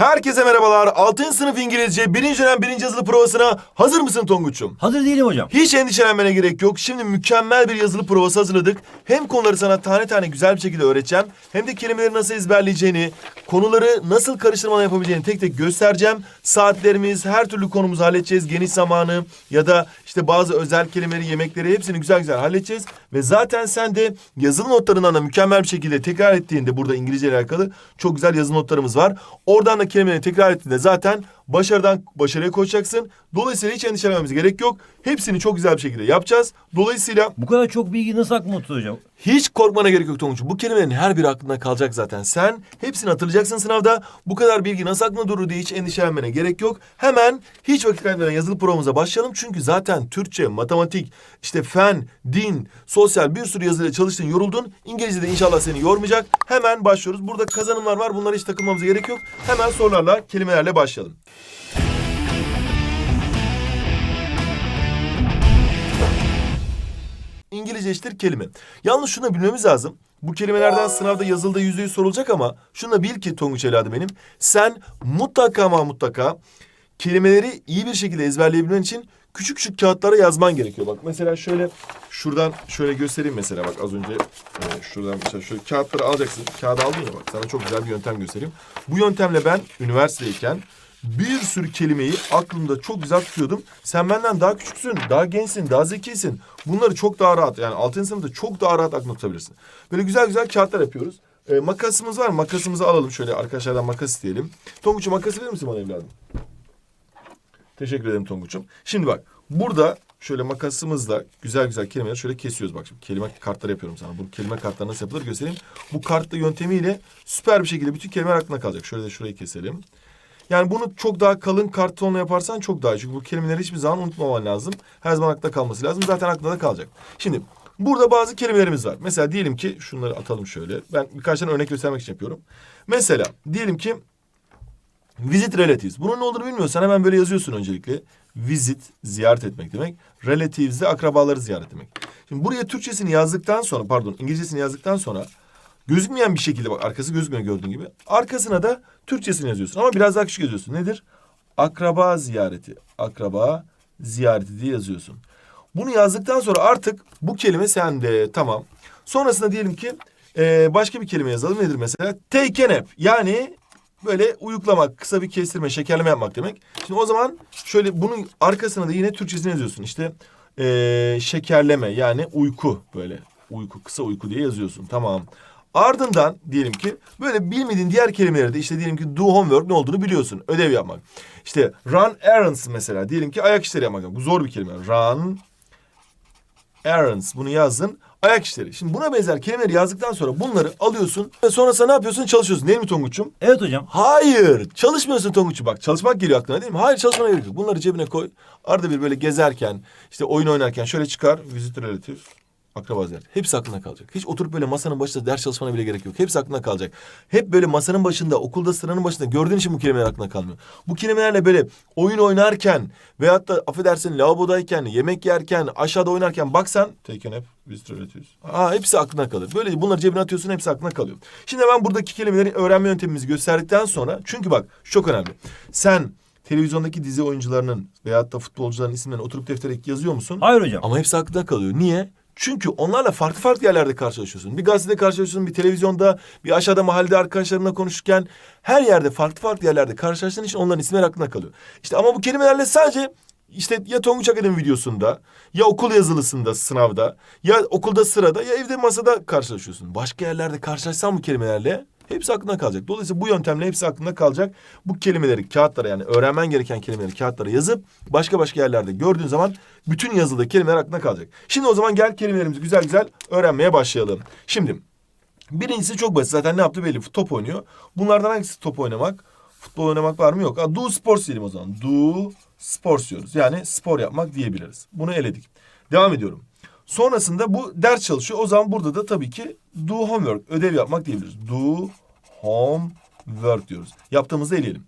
Herkese merhabalar. 6. sınıf İngilizce 1. dönem 1. yazılı provasına hazır mısın Tonguç'um? Hazır değilim hocam. Hiç endişelenmene gerek yok. Şimdi mükemmel bir yazılı provası hazırladık. Hem konuları sana tane tane güzel bir şekilde öğreteceğim. Hem de kelimeleri nasıl ezberleyeceğini, konuları nasıl karıştırmadan yapabileceğini tek tek göstereceğim. Saatlerimiz, her türlü konumuzu halledeceğiz. Geniş zamanı ya da işte bazı özel kelimeleri, yemekleri hepsini güzel güzel halledeceğiz. Ve zaten sen de yazılı notlarından da mükemmel bir şekilde tekrar ettiğinde burada İngilizce ile alakalı çok güzel yazılı notlarımız var. Oradan da kelimeleri tekrar ettiğinde zaten başarıdan başarıya koşacaksın. Dolayısıyla hiç endişelenmemize gerek yok. Hepsini çok güzel bir şekilde yapacağız. Dolayısıyla Bu kadar çok bilgi nasıl aklımda hocam? hiç korkmana gerek yok Tonguç. Bu kelimelerin her biri aklında kalacak zaten. Sen hepsini hatırlayacaksın sınavda. Bu kadar bilgi nasıl aklında durur diye hiç endişelenmene gerek yok. Hemen hiç vakit kaybetmeden yazılı programımıza başlayalım. Çünkü zaten Türkçe, matematik, işte fen, din, sosyal bir sürü yazıyla çalıştın, yoruldun. İngilizce de inşallah seni yormayacak. Hemen başlıyoruz. Burada kazanımlar var. Bunlara hiç takılmamıza gerek yok. Hemen sorularla, kelimelerle başlayalım. İngilizce eşittir kelime. Yalnız şunu bilmemiz lazım. Bu kelimelerden sınavda yazılda yüzde yüz sorulacak ama şunu da bil ki Tonguç evladı benim. Sen mutlaka ama mutlaka kelimeleri iyi bir şekilde ezberleyebilmen için küçük küçük kağıtlara yazman gerekiyor. Bak mesela şöyle şuradan şöyle göstereyim mesela bak az önce e, şuradan mesela şöyle kağıtları alacaksın. Kağıdı aldın ya bak sana çok güzel bir yöntem göstereyim. Bu yöntemle ben üniversitedeyken bir sürü kelimeyi aklımda çok güzel tutuyordum. Sen benden daha küçüksün, daha gençsin, daha zekisin. Bunları çok daha rahat yani 6. sınıfta çok daha rahat aklına tutabilirsin. Böyle güzel güzel kağıtlar yapıyoruz. E, makasımız var. Makasımızı alalım şöyle arkadaşlardan makas isteyelim. Tonguç'u makas verir misin bana evladım? Teşekkür ederim Tonguç'um. Şimdi bak burada şöyle makasımızla güzel güzel kelimeleri şöyle kesiyoruz. Bak şimdi kelime kartları yapıyorum sana. Bu kelime kartları nasıl yapılır göstereyim. Bu kartlı yöntemiyle süper bir şekilde bütün kelimeler aklına kalacak. Şöyle de şurayı keselim. Yani bunu çok daha kalın kartonla yaparsan çok daha iyi. Çünkü bu kelimeleri hiçbir zaman unutmaman lazım. Her zaman aklında kalması lazım. Zaten aklında da kalacak. Şimdi burada bazı kelimelerimiz var. Mesela diyelim ki şunları atalım şöyle. Ben birkaç tane örnek göstermek için yapıyorum. Mesela diyelim ki Visit relatives. Bunun ne olduğunu bilmiyorsan hemen böyle yazıyorsun öncelikle. Visit, ziyaret etmek demek. Relatives de akrabaları ziyaret etmek. Şimdi buraya Türkçesini yazdıktan sonra, pardon İngilizcesini yazdıktan sonra gözükmeyen bir şekilde bak arkası gözükmüyor gördüğün gibi. Arkasına da Türkçesini yazıyorsun ama biraz daha küçük yazıyorsun. Nedir? Akraba ziyareti. Akraba ziyareti diye yazıyorsun. Bunu yazdıktan sonra artık bu kelime sende. Tamam. Sonrasında diyelim ki e, başka bir kelime yazalım. Nedir mesela? Take nap. Yani böyle uyuklamak, kısa bir kestirme, şekerleme yapmak demek. Şimdi o zaman şöyle bunun arkasına da yine Türkçesini yazıyorsun. İşte e, şekerleme yani uyku böyle. Uyku, kısa uyku diye yazıyorsun. Tamam. Ardından diyelim ki böyle bilmediğin diğer kelimeleri de işte diyelim ki do homework ne olduğunu biliyorsun. Ödev yapmak. İşte run errands mesela. Diyelim ki ayak işleri yapmak. Bu zor bir kelime. Run errands. Bunu yazdın. Ayak işleri. Şimdi buna benzer kelimeleri yazdıktan sonra bunları alıyorsun ve sonrasında ne yapıyorsun? Çalışıyorsun. Değil mi Tonguç'um? Evet hocam. Hayır. Çalışmıyorsun Tonguç'um. Bak çalışmak geliyor aklına değil mi? Hayır çalışmana gerek yok. Bunları cebine koy. Arada bir böyle gezerken, işte oyun oynarken şöyle çıkar. Visit relative. Akraba ziyaret. Hepsi aklına kalacak. Hiç oturup böyle masanın başında ders çalışmana bile gerek yok. Hepsi aklına kalacak. Hep böyle masanın başında, okulda sıranın başında gördüğün için bu kelimeler aklına kalmıyor. Bu kelimelerle böyle oyun oynarken veyahut da affedersin lavabodayken, yemek yerken, aşağıda oynarken baksan take a nap, visit relatives. Aa, hepsi aklına kalır. Böyle bunları cebine atıyorsun hepsi aklına kalıyor. Şimdi ben buradaki kelimeleri öğrenme yöntemimizi gösterdikten sonra çünkü bak çok önemli. Sen televizyondaki dizi oyuncularının veyahut da futbolcuların isimlerini oturup deftere yazıyor musun? Hayır hocam. Ama hepsi aklında kalıyor. Niye? Çünkü onlarla farklı farklı yerlerde karşılaşıyorsun. Bir gazetede karşılaşıyorsun, bir televizyonda, bir aşağıda mahallede arkadaşlarınla konuşurken her yerde farklı farklı yerlerde karşılaştığın için onların isimleri aklında kalıyor. İşte ama bu kelimelerle sadece işte ya Tonguç Akademi videosunda, ya okul yazılısında, sınavda, ya okulda sırada, ya evde masada karşılaşıyorsun. Başka yerlerde karşılaşsan bu kelimelerle hepsi aklında kalacak. Dolayısıyla bu yöntemle hepsi aklında kalacak. Bu kelimeleri kağıtlara yani öğrenmen gereken kelimeleri kağıtlara yazıp başka başka yerlerde gördüğün zaman bütün yazılı kelimeler aklında kalacak. Şimdi o zaman gel kelimelerimizi güzel güzel öğrenmeye başlayalım. Şimdi birincisi çok basit. Zaten ne yaptı belli. Top oynuyor. Bunlardan hangisi top oynamak? Futbol oynamak var mı? Yok. Ha, do sports diyelim o zaman. Do sports diyoruz. Yani spor yapmak diyebiliriz. Bunu eledik. Devam ediyorum. Sonrasında bu ders çalışıyor. O zaman burada da tabii ki do homework, ödev yapmak diyebiliriz. Do homework diyoruz. Yaptığımızda eleyelim.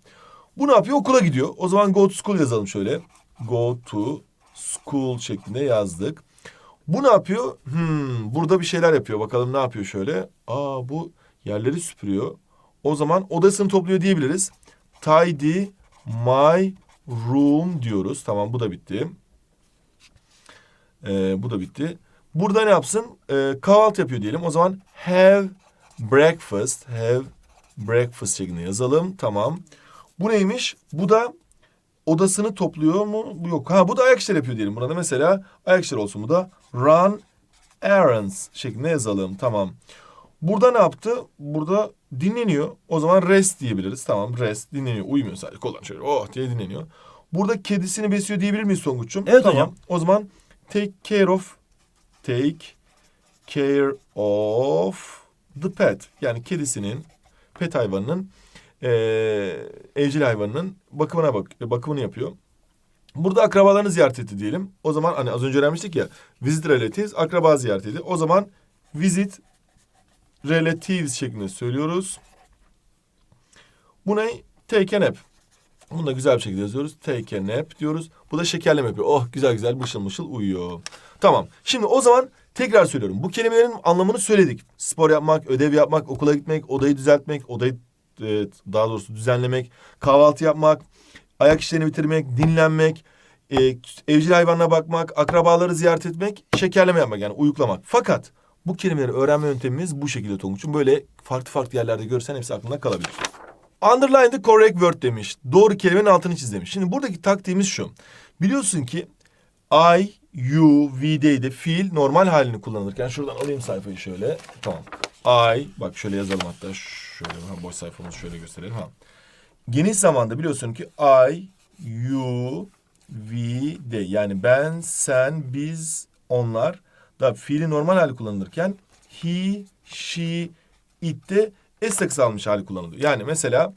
Bu ne yapıyor? Okula gidiyor. O zaman go to school yazalım şöyle. Go to school şeklinde yazdık. Bu ne yapıyor? Hmm, burada bir şeyler yapıyor. Bakalım ne yapıyor şöyle. Aa bu yerleri süpürüyor. O zaman odasını topluyor diyebiliriz. tidy my room diyoruz. Tamam bu da bitti. Ee, bu da bitti. Burada ne yapsın? Ee, kahvaltı yapıyor diyelim. O zaman have breakfast. Have breakfast şeklinde yazalım. Tamam. Bu neymiş? Bu da odasını topluyor mu? Yok. Ha bu da ayak işleri yapıyor diyelim. Buna da mesela ayak işleri olsun. Bu da run errands şeklinde yazalım. Tamam. Burada ne yaptı? Burada dinleniyor. O zaman rest diyebiliriz. Tamam rest dinleniyor. Uyumuyor sadece. Koldan şöyle oh diye dinleniyor. Burada kedisini besliyor diyebilir miyiz Tonguç'um? Evet tamam. hocam. O zaman take care of take care of the pet. Yani kedisinin pet hayvanının eee evcil hayvanının bakımına bak bakımını yapıyor. Burada akrabalarını ziyaret etti diyelim. O zaman hani az önce öğrenmiştik ya visit relatives akraba ziyareti. O zaman visit relatives şeklinde söylüyoruz. Bu ne? Take a nap. Bunu da güzel bir şekilde yazıyoruz. Take a nap diyoruz. Bu da şekerleme yapıyor. Oh güzel güzel mışıl mışıl uyuyor. Tamam. Şimdi o zaman tekrar söylüyorum. Bu kelimelerin anlamını söyledik. Spor yapmak, ödev yapmak, okula gitmek, odayı düzeltmek, odayı e, daha doğrusu düzenlemek, kahvaltı yapmak, ayak işlerini bitirmek, dinlenmek, e, evcil hayvanına bakmak, akrabaları ziyaret etmek, şekerleme yapmak yani uyuklamak. Fakat bu kelimeleri öğrenme yöntemimiz bu şekilde Tonguç'um. Böyle farklı farklı yerlerde görsen hepsi aklında kalabilir. Underline the correct word demiş. Doğru kelimenin altını çiz demiş. Şimdi buradaki taktiğimiz şu. Biliyorsun ki I, you, we'deydi fiil normal halini kullanırken şuradan alayım sayfayı şöyle. Tamam. I, bak şöyle yazalım hatta şöyle ha, boş sayfamızı şöyle gösterelim ha. Geniş zamanda biliyorsun ki I, you, we, they. Yani ben, sen, biz, onlar da fiili normal hali kullanılırken he, she, it'te s kısalmış hali kullanılıyor. Yani mesela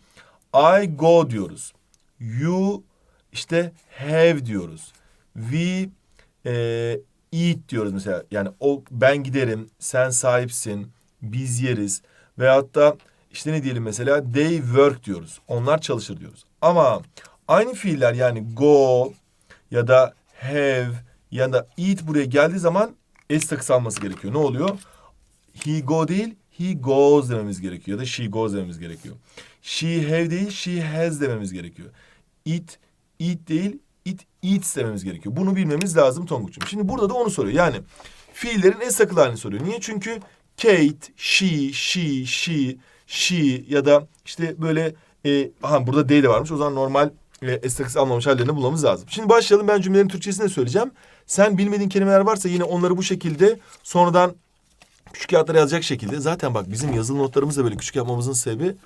I go diyoruz. You işte have diyoruz. We e, eat diyoruz mesela. Yani o ben giderim, sen sahipsin, biz yeriz. Veyahut da işte ne diyelim mesela they work diyoruz. Onlar çalışır diyoruz. Ama aynı fiiller yani go ya da have ya da eat buraya geldiği zaman s kısalması gerekiyor. Ne oluyor? He go değil, he goes dememiz gerekiyor. Ya da she goes dememiz gerekiyor. She have değil, she has dememiz gerekiyor. It, eat değil, it eats dememiz gerekiyor. Bunu bilmemiz lazım Tonguç'um. Şimdi burada da onu soruyor. Yani fiillerin en sakıl soruyor. Niye? Çünkü Kate, she, she, she, she ya da işte böyle e, aha burada they de varmış. O zaman normal e, estakıs almamış hallerini bulmamız lazım. Şimdi başlayalım. Ben cümlelerin Türkçesini söyleyeceğim. Sen bilmediğin kelimeler varsa yine onları bu şekilde sonradan küçük kağıtlara yazacak şekilde. Zaten bak bizim yazılı notlarımız da böyle küçük yapmamızın sebebi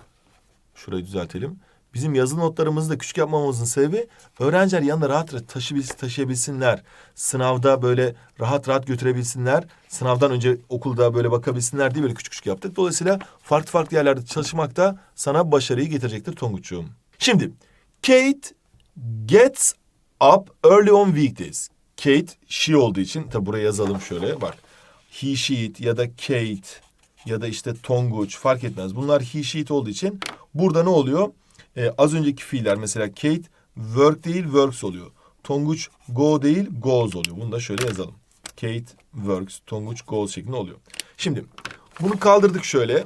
şurayı düzeltelim. Bizim yazılı notlarımızı da küçük yapmamamızın sebebi öğrenciler yanında rahat rahat taşıyabilsin, taşıyabilsinler. Sınavda böyle rahat rahat götürebilsinler. Sınavdan önce okulda böyle bakabilsinler diye böyle küçük küçük yaptık. Dolayısıyla farklı farklı yerlerde çalışmak da sana başarıyı getirecektir Tonguç'cuğum. Şimdi Kate gets up early on weekdays. Kate she olduğu için tabi buraya yazalım şöyle bak. He, she, it ya da Kate ya da işte Tonguç fark etmez. Bunlar he, she, it olduğu için burada ne oluyor? Ee, az önceki fiiller mesela Kate work değil works oluyor. Tonguç go değil goes oluyor. Bunu da şöyle yazalım. Kate works, Tonguç goes şeklinde oluyor. Şimdi bunu kaldırdık şöyle.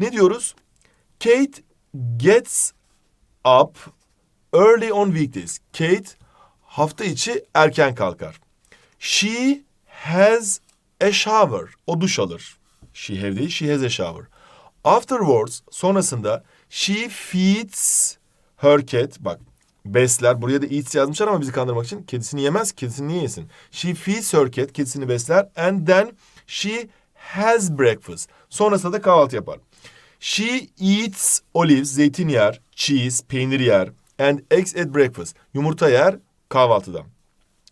Ne diyoruz? Kate gets up early on weekdays. Kate hafta içi erken kalkar. She has a shower. O duş alır. She have değil, she has a shower. Afterwards, sonrasında she feeds her cat. Bak besler. Buraya da eats yazmışlar ama bizi kandırmak için. Kedisini yemez. Kedisini niye yesin? She feeds her cat. Kedisini besler. And then she has breakfast. Sonrasında da kahvaltı yapar. She eats olives, zeytin yer, cheese, peynir yer, and eggs at breakfast. Yumurta yer kahvaltıda.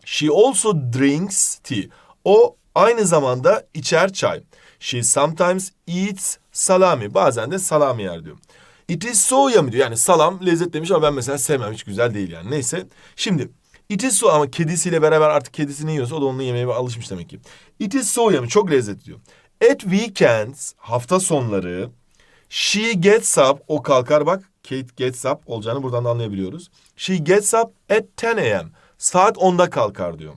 She also drinks tea. O aynı zamanda içer çay. She sometimes eats salami. Bazen de salami yer diyor. It is so yummy diyor. Yani salam lezzet demiş ama ben mesela sevmem. Hiç güzel değil yani. Neyse. Şimdi it is so ama kedisiyle beraber artık kedisini yiyorsa o da onu yemeye alışmış demek ki. It is so yummy. Çok lezzetli diyor. At weekends hafta sonları She gets up, o kalkar bak. Kate gets up olacağını buradan da anlayabiliyoruz. She gets up at 10 a.m. Saat 10'da kalkar diyor.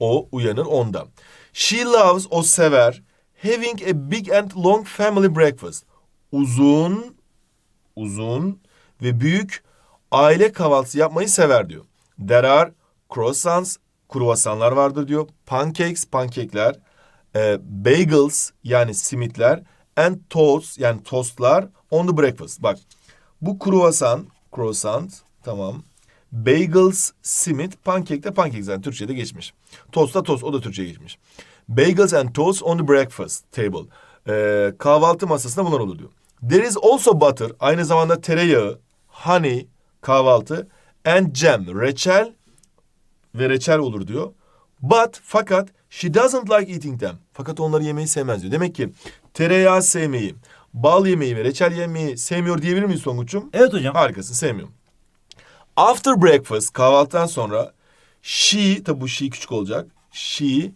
O uyanır 10'da. She loves, o sever. Having a big and long family breakfast. Uzun, uzun ve büyük aile kahvaltısı yapmayı sever diyor. There are croissants, kruvasanlar vardır diyor. Pancakes, pankekler. e, bagels yani simitler. And toast yani tostlar on the breakfast. Bak bu kruvasan, croissant tamam. Bagels, simit, pankek de pankek zaten Türkçe'de geçmiş. Tost da tost o da Türkçe'ye geçmiş. Bagels and toast on the breakfast table. Ee, kahvaltı masasında bunlar olur diyor. There is also butter. Aynı zamanda tereyağı, honey, kahvaltı and jam, reçel ve reçel olur diyor. But fakat she doesn't like eating them. Fakat onları yemeyi sevmez diyor. Demek ki tereyağı sevmeyi, bal yemeyi ve reçel yemeyi sevmiyor diyebilir miyiz Tonguç'um? Evet hocam. Harikasın sevmiyorum. After breakfast kahvaltıdan sonra she tabi bu she küçük olacak. She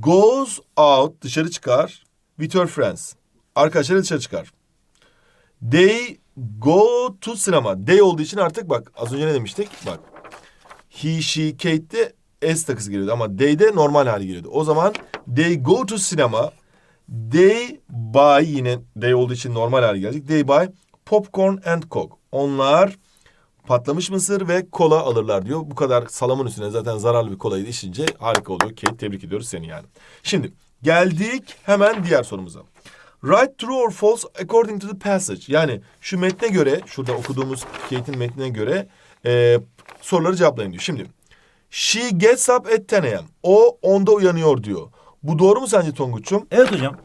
goes out dışarı çıkar with her friends. Arkadaşları dışarı çıkar. They go to cinema. They olduğu için artık bak az önce ne demiştik? Bak he, she, Kate'de S takısı geliyordu ama they'de normal hali geliyordu. O zaman they go to cinema. They buy yine they olduğu için normal hali gelecek. They buy popcorn and coke. Onlar patlamış mısır ve kola alırlar diyor. Bu kadar salamın üstüne zaten zararlı bir kolayı içince harika oluyor. Kate tebrik ediyoruz seni yani. Şimdi geldik hemen diğer sorumuza. Write true or false according to the passage. Yani şu metne göre, şurada okuduğumuz Kate'in metnine göre e, soruları cevaplayın diyor. Şimdi she gets up at 10 a.m. O 10'da uyanıyor diyor. Bu doğru mu sence Tonguç'um? Evet hocam.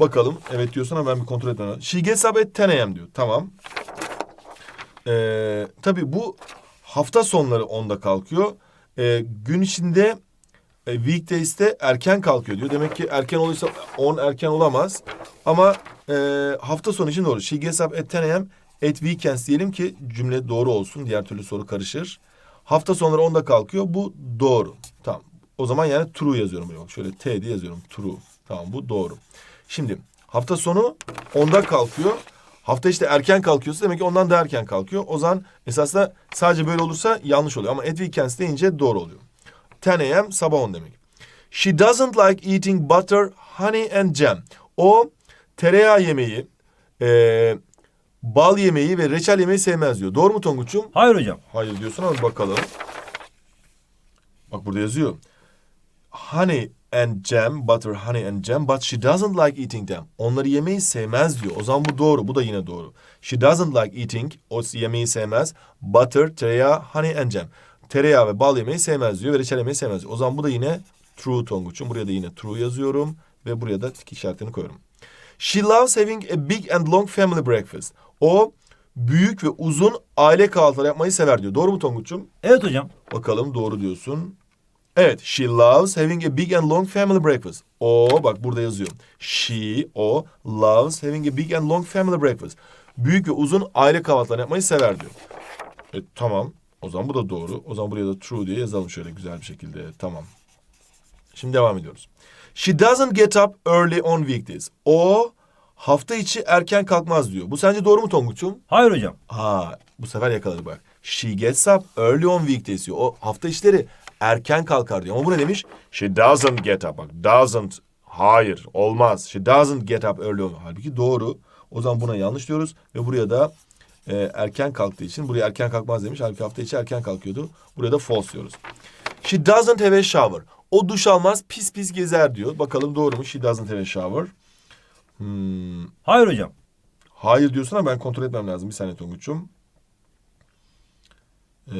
Bakalım. Evet diyorsun ama ben bir kontrol etmem lazım. She gets up at 10 a.m. diyor. Tamam. Ee, tabii bu hafta sonları 10'da kalkıyor. Ee, gün içinde e, weekdays'te erken kalkıyor diyor. Demek ki erken olursa 10 erken olamaz. Ama e, hafta sonu için doğru. She gets up at 10 a.m. at weekends diyelim ki cümle doğru olsun. Diğer türlü soru karışır. Hafta sonları 10'da kalkıyor. Bu doğru. Tamam. O zaman yani true yazıyorum. Bak şöyle T diye yazıyorum. True. Tamam bu doğru. Şimdi hafta sonu 10'da kalkıyor. Hafta işte erken kalkıyorsa demek ki ondan daha erken kalkıyor. O zaman esasında sadece böyle olursa yanlış oluyor. Ama at weekends deyince doğru oluyor. 10 a.m. sabah 10 demek. She doesn't like eating butter, honey and jam. O tereyağı yemeği, eee, bal yemeği ve reçel yemeği sevmez diyor. Doğru mu Tonguç'um? Hayır hocam. Hayır diyorsun ama bakalım. Bak burada yazıyor. Honey and jam, butter, honey and jam, but she doesn't like eating them. Onları yemeyi sevmez diyor. O zaman bu doğru. Bu da yine doğru. She doesn't like eating, o yemeği sevmez. Butter, tereyağı, honey and jam. Tereyağı ve bal yemeyi sevmez diyor ve reçel yemeyi sevmez diyor. O zaman bu da yine true Tonguç'um. Buraya da yine true yazıyorum ve buraya da tik işaretini koyuyorum. She loves having a big and long family breakfast. O büyük ve uzun aile kahvaltıları yapmayı sever diyor. Doğru mu Tonguç'um? Evet hocam. Bakalım doğru diyorsun. Evet, she loves having a big and long family breakfast. O bak burada yazıyor. She o loves having a big and long family breakfast. Büyük ve uzun aile kahvaltıları yapmayı sever diyor. E, tamam. O zaman bu da doğru. O zaman buraya da true diye yazalım şöyle güzel bir şekilde. Tamam. Şimdi devam ediyoruz. She doesn't get up early on weekdays. O hafta içi erken kalkmaz diyor. Bu sence doğru mu Tonguç'um? Hayır hocam. Ha bu sefer yakaladık bak. She gets up early on weekdays diyor. O hafta işleri erken kalkar diyor. Ama bu ne demiş? She doesn't get up. Bak doesn't. Hayır olmaz. She doesn't get up early on. Halbuki doğru. O zaman buna yanlış diyoruz. Ve buraya da e, erken kalktığı için buraya erken kalkmaz demiş. Halbuki hafta içi erken kalkıyordu. Buraya da false diyoruz. She doesn't have a shower. O duş almaz pis pis gezer diyor. Bakalım doğru mu? She doesn't have a shower. Hmm, Hayır hocam. Hayır diyorsun ama ben kontrol etmem lazım. Bir saniye Tonguç'um. Ee,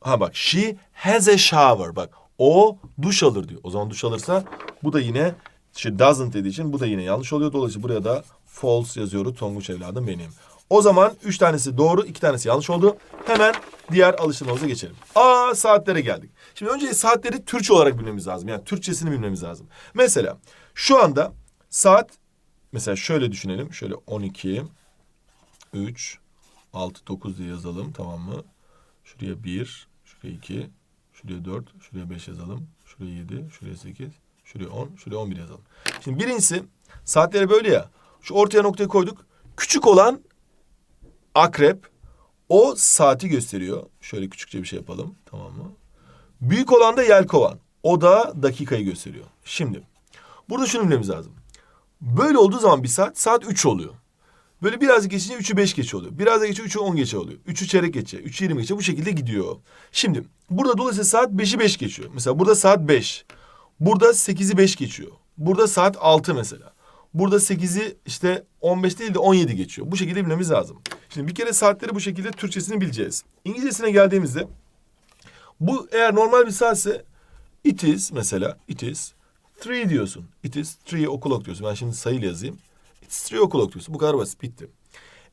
ha bak she has a shower. Bak o duş alır diyor. O zaman duş alırsa bu da yine she doesn't dediği için bu da yine yanlış oluyor. Dolayısıyla buraya da false yazıyoruz Tonguç evladım benim. O zaman üç tanesi doğru, iki tanesi yanlış oldu. Hemen diğer alıştırmamıza geçelim. Aa saatlere geldik. Şimdi önce saatleri Türkçe olarak bilmemiz lazım. Yani Türkçesini bilmemiz lazım. Mesela şu anda saat Mesela şöyle düşünelim. Şöyle 12, 3, 6, 9 diye yazalım. Tamam mı? Şuraya 1, şuraya 2, şuraya 4, şuraya 5 yazalım. Şuraya 7, şuraya 8, şuraya 10, şuraya 11 yazalım. Şimdi birincisi saatleri böyle ya. Şu ortaya noktayı koyduk. Küçük olan akrep o saati gösteriyor. Şöyle küçükçe bir şey yapalım. Tamam mı? Büyük olan da yelkovan. O da dakikayı gösteriyor. Şimdi burada şunu bilmemiz lazım. Böyle olduğu zaman bir saat, saat 3 oluyor. Böyle birazcık geçince 3'ü 5 geçe oluyor. Biraz da geçe 3'ü 10 geçe oluyor. 3'ü çeyrek geçe, 3'ü 20 geçe bu şekilde gidiyor. Şimdi burada dolayısıyla saat 5'i 5 geçiyor. Mesela burada saat 5. Burada 8'i 5 geçiyor. Burada saat 6 mesela. Burada 8'i işte 15 değil de 17 geçiyor. Bu şekilde bilmemiz lazım. Şimdi bir kere saatleri bu şekilde Türkçesini bileceğiz. İngilizcesine geldiğimizde bu eğer normal bir saatse it is mesela it is three diyorsun. It is three o'clock diyorsun. Ben şimdi sayıyla yazayım. It's three o'clock diyorsun. Bu kadar basit bitti.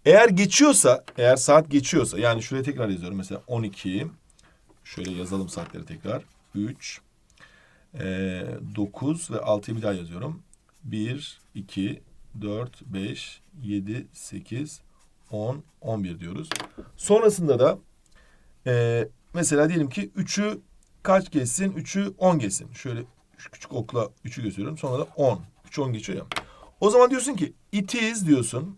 Eğer geçiyorsa, eğer saat geçiyorsa yani şuraya tekrar yazıyorum. Mesela 12 şöyle yazalım saatleri tekrar. 3 ee, 9 ve 6'yı bir daha yazıyorum. 1, 2, 4, 5, 7, 8, 10, 11 diyoruz. Sonrasında da e, mesela diyelim ki 3'ü kaç geçsin? 3'ü 10 geçsin. Şöyle küçük okla 3'ü gösteriyorum. Sonra da 10. 3 10 geçiyor ya. O zaman diyorsun ki it is diyorsun.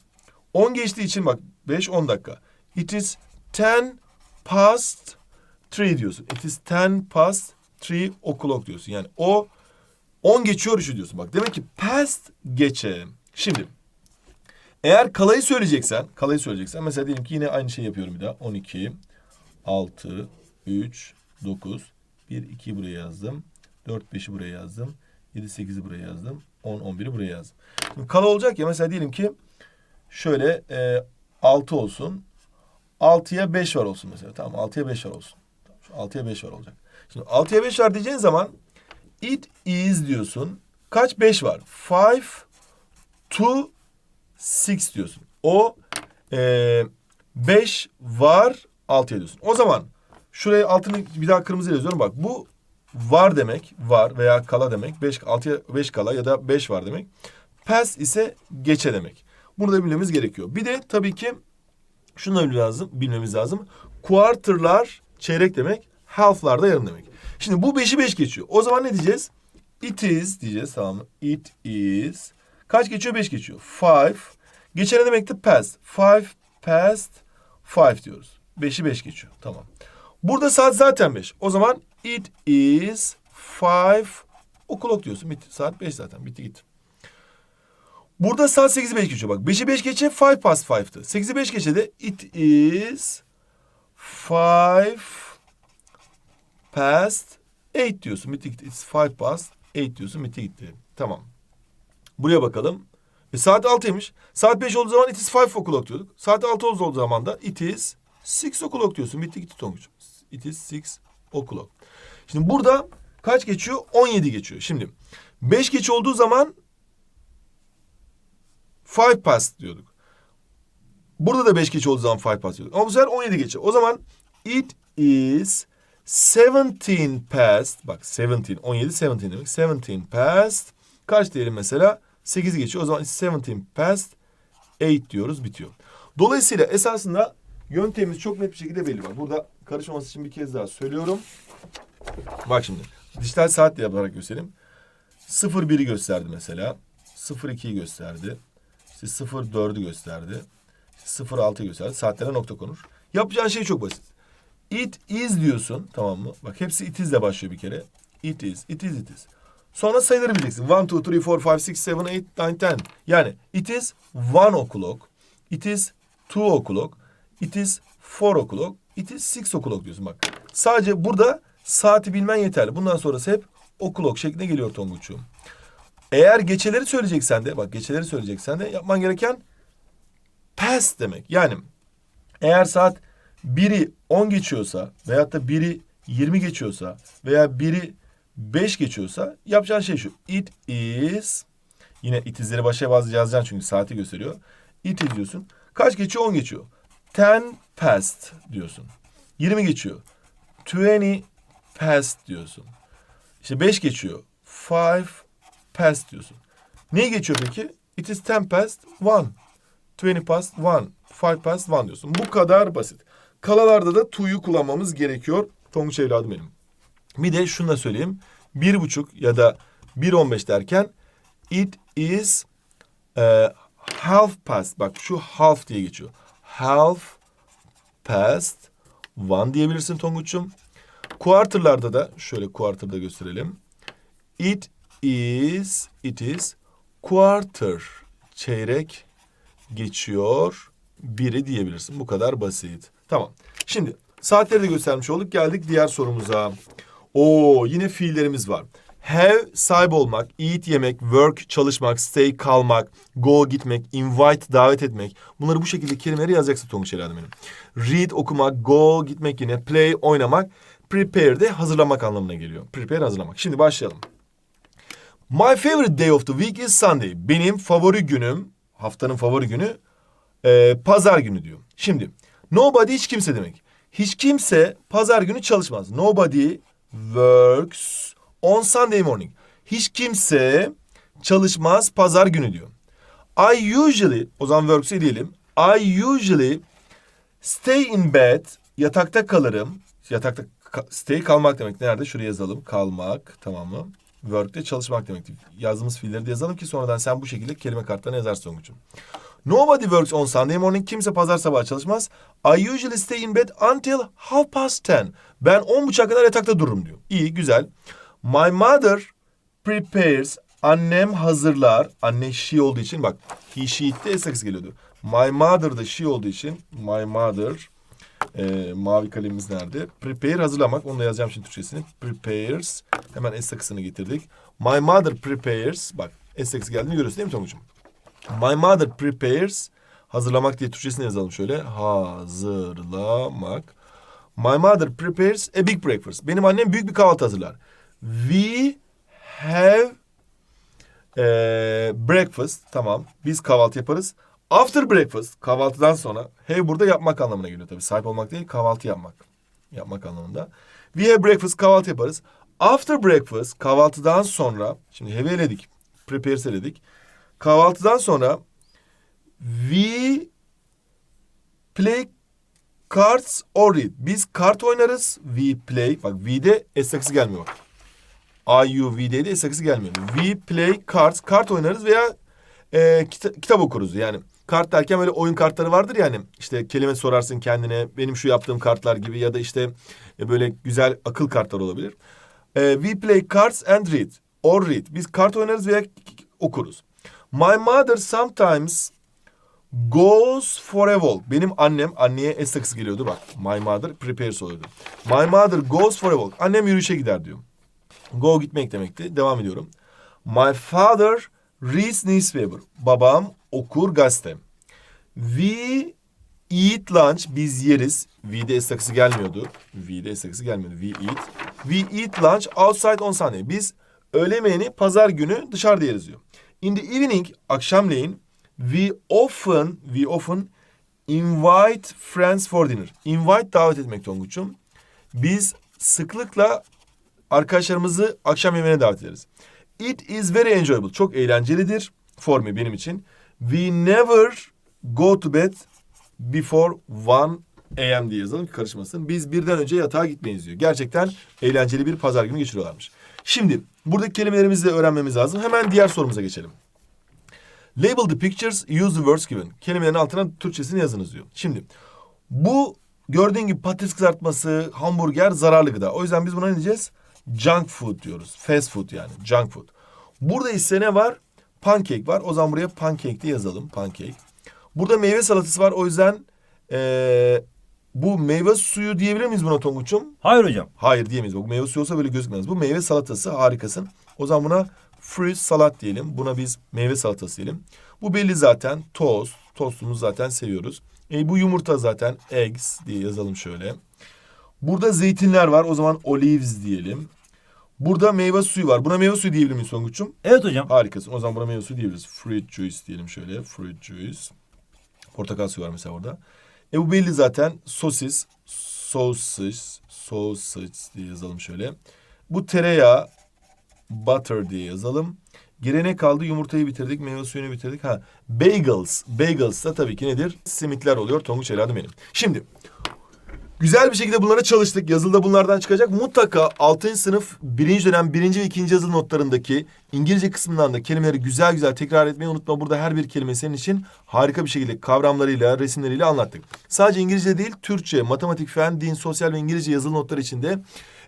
10 geçtiği için bak 5 10 dakika. It is 10 past 3 diyorsun. It is 10 past 3 o'clock diyorsun. Yani o 10 geçiyor işi diyorsun. Bak demek ki past geçe. Şimdi eğer kalayı söyleyeceksen, kalayı söyleyeceksen mesela diyelim ki yine aynı şeyi yapıyorum bir daha. 12, 6, 3, 9, 1, 2'yi buraya yazdım. 4, 5'i buraya yazdım. 7, 8'i buraya yazdım. 10, 11'i buraya yazdım. Şimdi kala olacak ya mesela diyelim ki şöyle e, 6 olsun. 6'ya 5 var olsun mesela. Tamam 6'ya 5 var olsun. Şu 6'ya 5 var olacak. Şimdi 6'ya 5 var diyeceğin zaman it is diyorsun. Kaç 5 var? 5 to 6 diyorsun. O 5 var 6'ya diyorsun. O zaman şuraya altını bir daha kırmızı yazıyorum. Bak bu var demek. Var veya kala demek. 5 6'ya 5 kala ya da 5 var demek. Pass ise geçe demek. Bunu da bilmemiz gerekiyor. Bir de tabii ki şunu da bilmemiz lazım. Bilmemiz lazım. Quarter'lar çeyrek demek. Half'lar da yarım demek. Şimdi bu 5'i 5 geçiyor. O zaman ne diyeceğiz? It is diyeceğiz tamam mı? It is. Kaç geçiyor? 5 geçiyor. Five. Geçen ne demekti? Past. Five past five diyoruz. 5'i 5 geçiyor. Tamam. Burada saat zaten 5. O zaman it is five o'clock diyorsun. Bitti. Saat 5 zaten. Bitti gitti. Burada saat 8'i 5 geçiyor. Bak 5'i 5 geçe 5 past 5'tı. 8'i 5 geçe de it is 5 past 8 diyorsun. Bitti gitti. It's 5 past 8 diyorsun. Bitti gitti. Tamam. Buraya bakalım. E, saat 6'ymış. Saat 5 olduğu zaman it is 5 o'clock diyorduk. Saat 6 olduğu zaman da it is 6 o'clock diyorsun. Bitti gitti Tonguç. It is 6 o'clock. Şimdi burada kaç geçiyor? 17 geçiyor. Şimdi 5 geç olduğu zaman 5 past diyorduk. Burada da 5 geç olduğu zaman 5 past diyorduk. Ama bu sefer 17 geçiyor. O zaman it is 17 past. Bak 17. 17 17 demek. 17 past. Kaç diyelim mesela? 8 geçiyor. O zaman it's 17 past 8 diyoruz bitiyor. Dolayısıyla esasında yöntemimiz çok net bir şekilde belli var. Burada karışmaması için bir kez daha söylüyorum. Bak şimdi dijital saatle yaparak göstereyim. 01'i gösterdi mesela. 02'yi gösterdi. İşte 04'ü gösterdi. 06'yı gösterdi. Saatlere nokta konur. Yapacağın şey çok basit. It is diyorsun tamam mı? Bak hepsi it is ile başlıyor bir kere. It is, it is, it is. Sonra sayıları bileceksin. 1, 2, 3, 4, 5, 6, 7, 8, 9, 10. Yani it is 1 o'clock. It is 2 o'clock. It is 4 o'clock. It is 6 o'clock diyorsun bak. Sadece burada saati bilmen yeterli. Bundan sonrası hep o'clock şeklinde geliyor Tonguç'um. Eğer geçeleri söyleyeceksen de bak geçeleri söyleyeceksen de yapman gereken past demek. Yani eğer saat 1'i 10 geçiyorsa veyahut da 1'i 20 geçiyorsa veya 1'i 5 geçiyorsa yapacağın şey şu. It is yine it is'leri başa yazacaksın çünkü saati gösteriyor. It is diyorsun. Kaç geçiyor? 10 geçiyor. 10 past diyorsun. 20 geçiyor. 20 past diyorsun. İşte 5 geçiyor. 5 past diyorsun. Neyi geçiyor peki? It is 10 past 1. 20 past 1. 5 past 1 diyorsun. Bu kadar basit. Kalalarda da to'yu kullanmamız gerekiyor. Tonguç evladım benim. Bir de şunu da söyleyeyim. Bir buçuk ya da 1.15 derken it is e, half past. Bak şu half diye geçiyor. Half past one diyebilirsin Tonguç'um. Quarter'larda da şöyle quarter'da gösterelim. It is, it is quarter. Çeyrek geçiyor biri diyebilirsin. Bu kadar basit. Tamam. Şimdi saatleri de göstermiş olduk. Geldik diğer sorumuza. Oo yine fiillerimiz var. Have sahip olmak, eat yemek, work çalışmak, stay kalmak, go gitmek, invite davet etmek. Bunları bu şekilde kelimeleri yazacaksın Tonguç Ela benim. Read okumak, go gitmek yine, play oynamak, prepare de hazırlamak anlamına geliyor. Prepare hazırlamak. Şimdi başlayalım. My favorite day of the week is Sunday. Benim favori günüm, haftanın favori günü e, pazar günü diyor. Şimdi nobody hiç kimse demek. Hiç kimse pazar günü çalışmaz. Nobody works on Sunday morning. Hiç kimse çalışmaz pazar günü diyor. I usually, o zaman works'e diyelim. I usually stay in bed, yatakta kalırım. Yatakta stay kalmak demek. Nerede? Şuraya yazalım. Kalmak, tamam mı? Work'te çalışmak demek. Yazdığımız fiilleri de yazalım ki sonradan sen bu şekilde kelime kartlarına yazarsın Tonguç'um. Nobody works on Sunday morning. Kimse pazar sabahı çalışmaz. I usually stay in bed until half past ten. Ben on buçuğa kadar yatakta dururum diyor. İyi, güzel. My mother prepares. Annem hazırlar. Anne she olduğu için bak. He, she, it de S geliyordu. My mother da she olduğu için my mother e, mavi kalemimiz nerede? Prepare hazırlamak. Onu da yazacağım şimdi Türkçesini. Prepares. Hemen S takısını getirdik. My mother prepares. Bak S takısı geldiğini görüyorsun değil mi Tonguç'um? My mother prepares. Hazırlamak diye Türkçesini yazalım şöyle. Hazırlamak. My mother prepares a big breakfast. Benim annem büyük bir kahvaltı hazırlar. We have eee, breakfast. Tamam. Biz kahvaltı yaparız. After breakfast. Kahvaltıdan sonra. Have burada yapmak anlamına geliyor tabii. Sahip olmak değil, kahvaltı yapmak. Yapmak anlamında. We have breakfast. Kahvaltı yaparız. After breakfast. Kahvaltıdan sonra. Şimdi have eledik. Prepares eledik. Kahvaltıdan sonra we play cards or read. Biz kart oynarız. We play. Bak we'de S takısı gelmiyor bak. I, U, V, D'de S gelmiyor. We play cards. Kart oynarız veya e, kita- kitap okuruz. Yani kart derken böyle oyun kartları vardır yani. İşte kelime sorarsın kendine. Benim şu yaptığım kartlar gibi ya da işte e, böyle güzel akıl kartları olabilir. E, we play cards and read. Or read. Biz kart oynarız veya okuruz. My mother sometimes goes for a walk. Benim annem, anneye S takısı geliyordu bak. My mother prepares oluyordu. My mother goes for a walk. Annem yürüyüşe gider diyor. Go gitmek demekti. Devam ediyorum. My father reads newspaper. Babam okur gazete. We eat lunch. Biz yeriz. We'de S takısı gelmiyordu. We'de S takısı gelmiyordu. We eat. We eat lunch outside on Sunday. Biz öğle yemeğini pazar günü dışarıda yeriz diyor. In the evening, akşamleyin we often, we often invite friends for dinner. Invite davet etmek Tonguç'um. Biz sıklıkla arkadaşlarımızı akşam yemeğine davet ederiz. It is very enjoyable. Çok eğlencelidir. For me benim için. We never go to bed before 1 a.m. diye yazalım ki karışmasın. Biz birden önce yatağa gitmeyiz diyor. Gerçekten eğlenceli bir pazar günü geçiriyorlarmış. Şimdi buradaki kelimelerimizi de öğrenmemiz lazım. Hemen diğer sorumuza geçelim. Label the pictures, use the words given. Kelimelerin altına Türkçesini yazınız diyor. Şimdi bu gördüğün gibi patates kızartması, hamburger zararlı gıda. O yüzden biz buna ne diyeceğiz? Junk food diyoruz. Fast food yani. Junk food. Burada ise ne var? Pancake var. O zaman buraya pancake de yazalım. Pancake. Burada meyve salatası var. O yüzden eee, bu meyve suyu diyebilir miyiz buna Tonguç'um? Hayır hocam. Hayır diyemeyiz. Bu meyve suyu olsa böyle gözükmez. Bu meyve salatası harikasın. O zaman buna fruit salat diyelim. Buna biz meyve salatası diyelim. Bu belli zaten. Tost. Tostumuzu zaten seviyoruz. E, bu yumurta zaten eggs diye yazalım şöyle. Burada zeytinler var. O zaman olives diyelim. Burada meyve suyu var. Buna meyve suyu diyebilir miyiz Songuç'um? Evet hocam. Harikasın. O zaman buna meyve suyu diyebiliriz. Fruit juice diyelim şöyle. Fruit juice. Portakal suyu var mesela orada. E bu belli zaten. Sosis. Sausage. Sausage diye yazalım şöyle. Bu tereyağı. Butter diye yazalım. Geriye kaldı? Yumurtayı bitirdik. Meyve suyunu bitirdik. Ha, bagels. Bagels da tabii ki nedir? Simitler oluyor. Tonguç evladım benim. Şimdi Güzel bir şekilde bunlara çalıştık. Yazılıda bunlardan çıkacak. Mutlaka 6. sınıf 1. dönem 1. ve 2. yazılı notlarındaki İngilizce kısmından da kelimeleri güzel güzel tekrar etmeyi unutma. Burada her bir kelime senin için harika bir şekilde kavramlarıyla, resimleriyle anlattık. Sadece İngilizce değil, Türkçe, matematik, fen, din, sosyal ve İngilizce yazılı notlar içinde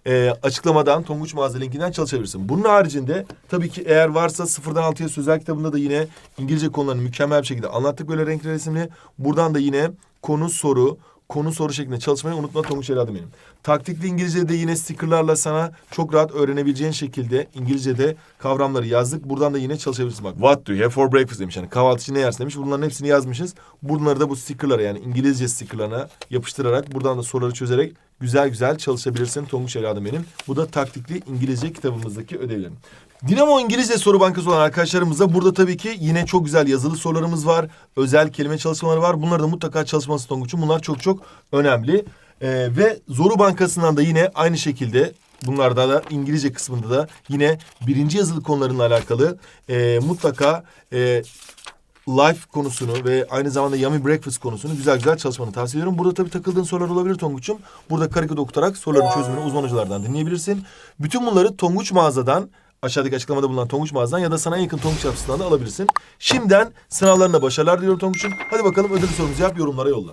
e, açıklamadan Tonguç Mağaza linkinden çalışabilirsin. Bunun haricinde tabii ki eğer varsa sıfırdan altıya sözel kitabında da yine İngilizce konularını mükemmel bir şekilde anlattık böyle renkli resimli. Buradan da yine konu soru, konu soru şeklinde çalışmayı unutma Tonguç evladım benim. Taktikli İngilizce'de yine stickerlarla sana çok rahat öğrenebileceğin şekilde İngilizce'de kavramları yazdık. Buradan da yine çalışabilirsin bak. What do you have for breakfast demiş. Yani kahvaltı için ne yersin demiş. Bunların hepsini yazmışız. Bunları da bu stickerlara yani İngilizce stickerlarına yapıştırarak buradan da soruları çözerek güzel güzel çalışabilirsin Tonguç evladım benim. Bu da taktikli İngilizce kitabımızdaki ödevlerim. Dinamo İngilizce Soru Bankası olan arkadaşlarımızda burada tabii ki yine çok güzel yazılı sorularımız var. Özel kelime çalışmaları var. Bunları da mutlaka çalışması Tonguç'un. Bunlar çok çok önemli. Ee, ve Zoru Bankası'ndan da yine aynı şekilde bunlarda da İngilizce kısmında da yine birinci yazılı konularıyla alakalı e, mutlaka e, life konusunu ve aynı zamanda yummy breakfast konusunu güzel güzel çalışmanı tavsiye ediyorum. Burada tabii takıldığın sorular olabilir Tonguç'um. Burada karikatür okutarak soruların çözümünü uzman hocalardan dinleyebilirsin. Bütün bunları Tonguç mağazadan aşağıdaki açıklamada bulunan Tonguç mağazadan ya da sana yakın Tonguç yapısından da alabilirsin. Şimdiden sınavlarında başarılar diliyorum Tonguç'um. Hadi bakalım ödül sorumuzu yap yorumlara yolla.